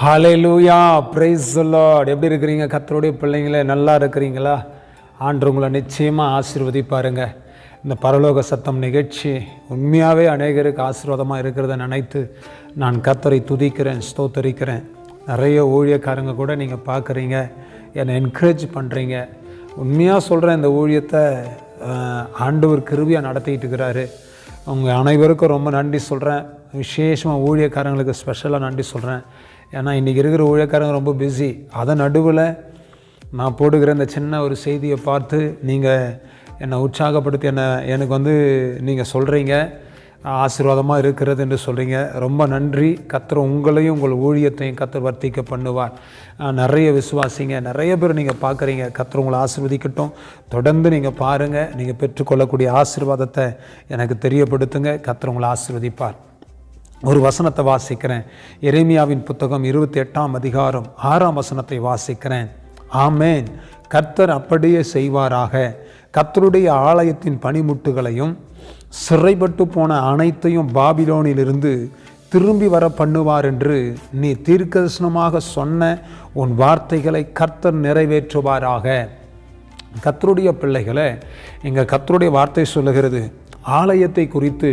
ஹாலே லூயா price Lord எப்படி இருக்கிறீங்க? கத்தருடைய பிள்ளைங்களே நல்லா இருக்கிறீங்களா? ஆண்டு உங்களை நிச்சயமாக ஆசீர்வதிப்பாருங்க. இந்த பரலோக சத்தம் நிகழ்ச்சி உண்மையாகவே அநேகருக்கு ஆசீர்வாதமாக இருக்கிறத நினைத்து நான் கத்தரை துதிக்கிறேன் ஸ்தோத்தரிக்கிறேன். நிறைய ஊழியக்காரங்க கூட நீங்கள் பார்க்குறீங்க. என்னை என்கரேஜ் பண்ணுறீங்க உண்மையாக சொல்கிறேன் இந்த ஊழியத்தை ஆண்டவர் கிருவியாக நடத்திக்கிட்டு இருக்கிறாரு. உங்கள் அனைவருக்கும் ரொம்ப நன்றி சொல்கிறேன் விசேஷமாக ஊழியக்காரங்களுக்கு ஸ்பெஷலாக நன்றி சொல்கிறேன் ஏன்னா இன்றைக்கி இருக்கிற ஊழியக்காரங்க ரொம்ப பிஸி அதன் நடுவில் நான் போடுகிற இந்த சின்ன ஒரு செய்தியை பார்த்து நீங்கள் என்னை உற்சாகப்படுத்தி என்னை எனக்கு வந்து நீங்கள் சொல்கிறீங்க ஆசீர்வாதமாக இருக்கிறது என்று சொல்கிறீங்க ரொம்ப நன்றி. கத்திர உங்களையும் உங்கள் ஊழியத்தையும் கத்திர வர்த்திக்க பண்ணுவார். நிறைய விசுவாசிங்க. நிறைய பேர் நீங்கள் பார்க்குறீங்க. கத்திர உங்களை ஆசீர்வதிக்கட்டும். தொடர்ந்து நீங்கள் பாருங்கள் நீங்கள் பெற்றுக்கொள்ளக்கூடிய ஆசீர்வாதத்தை எனக்கு தெரியப்படுத்துங்க. கத்திர உங்களை ஆசிர்வதிப்பார். ஒரு வசனத்தை வாசிக்கிறேன். எரேமியாவின் புத்தகம் இருபத்தி எட்டாம் அதிகாரம் ஆறாம் வசனத்தை வாசிக்கிறேன். ஆமேன். கர்த்தர் அப்படியே செய்வாராக. கர்த்தருடைய ஆலயத்தின் பனிமுட்டுகளையும் சிறைப்பட்டு போன அனைத்தையும் பாபிலோனிலிருந்து திரும்பி வர பண்ணுவார் என்று நீ தீர்க்கதர்சனமாக சொன்ன உன் வார்த்தைகளை கர்த்தர் நிறைவேற்றுவாராக. கத்தருடைய பிள்ளைகளை எங்கள் கத்தருடைய வார்த்தை சொல்லுகிறது. ஆலயத்தை குறித்து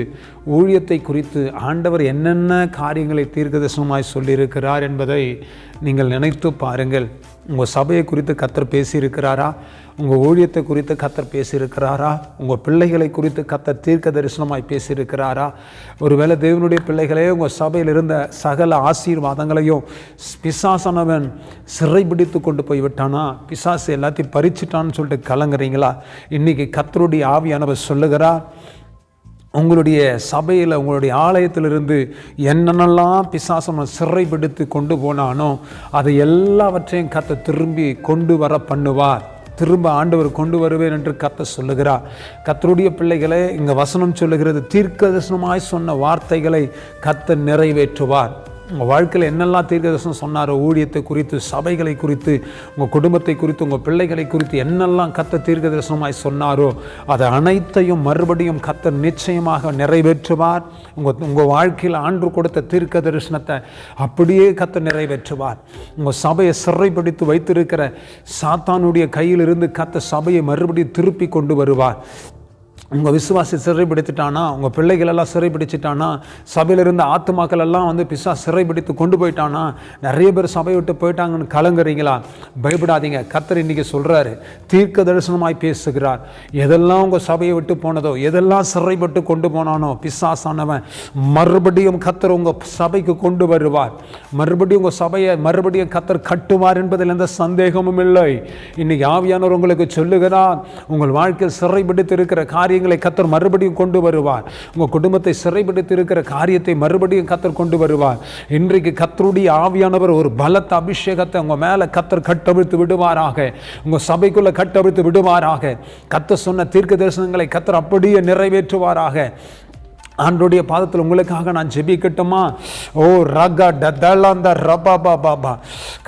ஊழியத்தை குறித்து ஆண்டவர் என்னென்ன காரியங்களை தீர்க்கதர்சனமாய் சொல்லியிருக்கிறார் என்பதை நீங்கள் நினைத்து பாருங்கள். உங்கள் சபையை குறித்து கத்தர் பேசியிருக்கிறாரா? உங்கள் ஊழியத்தை குறித்து கத்தர் பேசியிருக்கிறாரா? உங்கள் பிள்ளைகளை குறித்து கத்தர் தீர்க்க தரிசனமாய் பேசியிருக்கிறாரா? ஒருவேளை தேவனுடைய பிள்ளைகளே உங்கள் சபையில் இருந்த சகல ஆசீர்வாதங்களையும் பிசாசனவன் சிறைபிடித்து கொண்டு போய் விட்டானா பிசாசு எல்லாத்தையும் பறிச்சிட்டான்னு சொல்லிட்டு கலங்குறீங்களா? இன்றைக்கி கத்தருடைய ஆவியானவர் சொல்லுகிறார் உங்களுடைய சபையில் உங்களுடைய ஆலயத்திலிருந்து என்னென்னலாம் பிசாசம் சிறைப்படுத்தி கொண்டு போனானோ அதை எல்லாவற்றையும் கத்த திரும்பி கொண்டு வர பண்ணுவார். திரும்ப ஆண்டவர் கொண்டு வருவேன் என்று கத்த சொல்லுகிறார். கத்தருடைய பிள்ளைகளை இங்கே வசனம் சொல்லுகிறது தீர்க்க தரிசனமாய் சொன்ன வார்த்தைகளை கத்த நிறைவேற்றுவார். உங்கள் வாழ்க்கையில் என்னெல்லாம் தீர்க்கதரிசனம் சொன்னாரோ ஊழியத்தை குறித்து சபைகளை குறித்து உங்கள் குடும்பத்தை குறித்து உங்கள் பிள்ளைகளை குறித்து என்னெல்லாம் கத்த தீர்க்கதரிசனமாய் சொன்னாரோ அதை அனைத்தையும் மறுபடியும் கத்த நிச்சயமாக நிறைவேற்றுவார். உங்கள் உங்கள் வாழ்க்கையில் ஆண்டு கொடுத்த தீர்க்க தரிசனத்தை அப்படியே கத்த நிறைவேற்றுவார். உங்கள் சபையை சிறைப்படுத்தி வைத்திருக்கிற சாத்தானுடைய கையிலிருந்து கத்த சபையை மறுபடியும் திருப்பி கொண்டு வருவார். உங்கள் விசுவாசி சிறைப்பிடித்துட்டானா உங்கள் பிள்ளைகளெல்லாம் சிறை சிறைப்பிடிச்சிட்டானா சபையில் இருந்த ஆத்துமாக்கள் எல்லாம் வந்து பிசா சிறைப்பிடித்து கொண்டு போயிட்டானா? நிறைய பேர் சபையை விட்டு போயிட்டாங்கன்னு கலங்குறீங்களா? பயப்படாதீங்க. கத்தர் இன்றைக்கி சொல்கிறாரு தீர்க்க தரிசனமாய் பேசுகிறார். எதெல்லாம் உங்கள் சபையை விட்டு போனதோ எதெல்லாம் சிறைப்பட்டு கொண்டு போனானோ பிசாசானவன் மறுபடியும் கத்தர் உங்கள் சபைக்கு கொண்டு வருவார். மறுபடியும் உங்கள் சபையை மறுபடியும் கத்தர் கட்டுவார் என்பதில் எந்த சந்தேகமும் இல்லை. இன்னைக்கு ஆவியானவர் உங்களுக்கு சொல்லுகிறார் உங்கள் வாழ்க்கையில் சிறைப்பிடித்து இருக்கிற காரியங்கள் கத்தர் மறுபடியும் கொண்டு வருவார். உங்கள் குடும்பத்தை சிறைப்படுத்தி இருக்கிற காரியத்தை மறுபடியும் கத்தர் கொண்டு வருவார். இன்றைக்கு கத்தருடைய ஆவியானவர் ஒரு பலத்த அபிஷேகத்தை உங்கள் மேலே கத்தர் கட்டவிழ்த்து விடுவாராக. உங்கள் சபைக்குள்ளே கட்டவிழ்த்து விடுவாராக. கத்தர் சொன்ன தீர்க்க தரிசனங்களை கத்தர் அப்படியே நிறைவேற்றுவாராக. ஆண்டுடைய பாதத்தில் உங்களுக்காக நான் ஜெபிக்கட்டுமா? ஓ ரக டலாந்த ரபா பாபா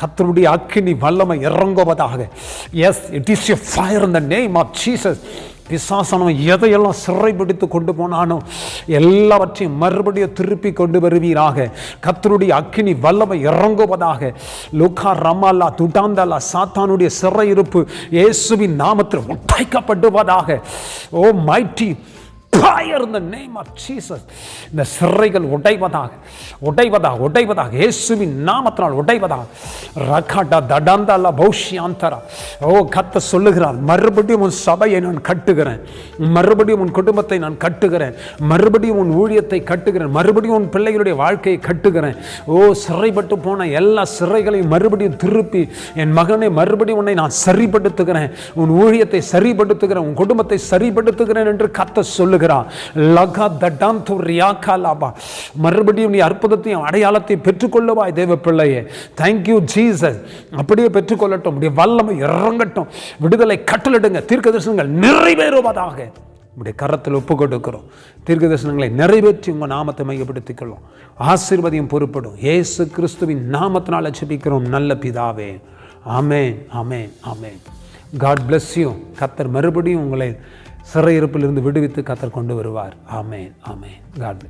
கத்தருடைய அக்கினி வல்லமை இறங்குவதாக. Yes it is a fire in the name of Jesus பிசாசனம் எதையெல்லாம் சிறைப்பிடித்து கொண்டு போனானோ எல்லாவற்றையும் மறுபடியும் திருப்பி கொண்டு வருவீராக. கத்தருடைய அக்கினி வல்லமை இறங்குவதாக. லுக்கா ரமாலா துட்டாந்தாலா சாத்தானுடைய சிறையிருப்பு இயேசுவின் நாமத்தில் உட்டைக்கப்படுவதாக O mighty fire in the name of of இந்த சிறைகள் உடைவதாக உடைவதாக உடைவதாக. இயேசுவின் நாமத்தினால் உடைவதாக. ரகாடா தடாந்தாலா பௌஷ்யாந்தரா. ஓ கத்த சொல்லுகிறார் மறுபடியும் உன் சபையை நான் கட்டுகிறேன். மறுபடியும் உன் குடும்பத்தை நான் கட்டுகிறேன். மறுபடியும் உன் ஊழியத்தை கட்டுகிறேன். மறுபடியும் உன் பிள்ளைகளுடைய வாழ்க்கையை கட்டுகிறேன். ஓ சிறைப்பட்டு போன எல்லா சிறைகளையும் மறுபடியும் திருப்பி என் மகனை மறுபடியும் உன்னை நான் சரிப்படுத்துகிறேன். உன் ஊழியத்தை சரிப்படுத்துகிறேன். உன் குடும்பத்தை சரிப்படுத்துகிறேன் என்று கத்த சொல்லுகிறேன் சொல்லுகிறார் லகா மறுபடியும் நீ அற்புதத்தையும் அடையாளத்தையும் பெற்றுக்கொள்ளவாய் தேவ பிள்ளையே தேங்க்யூ ஜீசஸ் அப்படியே பெற்றுக்கொள்ளட்டும். உடைய வல்லமை இறங்கட்டும். விடுதலை கட்டளிடுங்க தீர்க்க தரிசனங்கள் நிறைவேறுவதாக. உடைய கரத்தில் ஒப்பு கொடுக்கிறோம் தீர்க்க தரிசனங்களை நிறைவேற்றி உங்கள் நாமத்தை மையப்படுத்திக்கொள்ளும் ஆசீர்வதியும் பொறுப்படும். இயேசு கிறிஸ்துவின் நாமத்தினால் ஜெபிக்கிறோம் நல்ல பிதாவே. ஆமே ஆமே ஆமே காட் பிளஸ் யூ கத்தர் மறுபடியும் உங்களை சிறையிருப்பிலிருந்து விடுவித்து கத்தர் கொண்டு வருவார். ஆமேன். ஆமேன். காட்